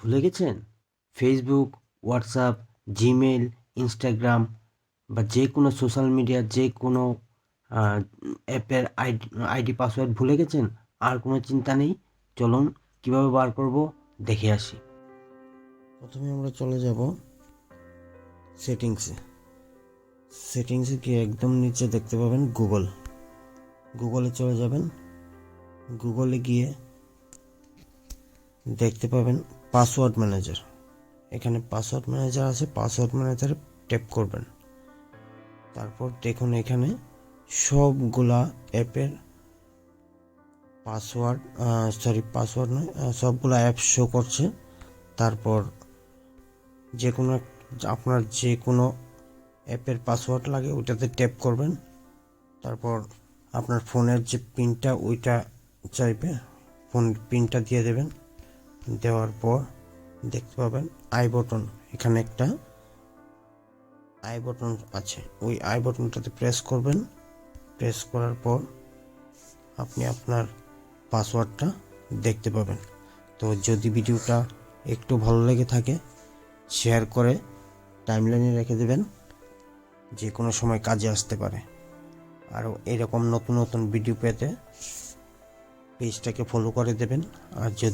ভুলে গেছেন? Facebook WhatsApp Gmail Instagram বা যে কোনো সোশ্যাল মিডিয়ার যে কোনো অ্যাপের আইডি আইডি পাসওয়ার্ড ভুলে গেছেন? আর কোনো চিন্তা নেই? চলুন কীভাবে বার করব দেখে আসি। প্রথমে আমরা চলে যাব সেটিংসে সেটিংসে গিয়ে একদম নিচে দেখতে পাবেন গুগল গুগলে চলে যাবেন। গুগলে গিয়ে দেখতে পাবেন পাসওয়ার্ড ম্যানেজার। এখানে পাসওয়ার্ড ম্যানেজার আছে, পাসওয়ার্ড ম্যানেজারে ট্যাপ করবেন। তারপর দেখুন এখানে সবগুলা অ্যাপের পাসওয়ার্ড সরি পাসওয়ার্ড নয় সবগুলো অ্যাপ শো করছে। তারপর যে কোনো আপনার যে কোনো অ্যাপের পাসওয়ার্ড লাগে ওইটাতে ট্যাপ করবেন। তারপর আপনার ফোনের যে পিনটা, ওইটা চাইবে, ফোন পিনটা দিয়ে দেবেন। দেওয়ার পর দেখতে পাবেন আই বটন এখানে একটা আই বটন আছে। ওই আই বটনটাতে প্রেস করবেন। প্রেস করার পর আপনি আপনার পাসওয়ার্ডটা দেখতে পাবেন। তো যদি ভিডিওটা একটু ভালো লেগে থাকে শেয়ার করে টাইমলাইনে রেখে দেবেন। যে কোনো সময় কাজে আসতে পারে। আরও এরকম নতুন নতুন ভিডিও পেতে পেজটাকে ফলো করে দেবেন। আর যদি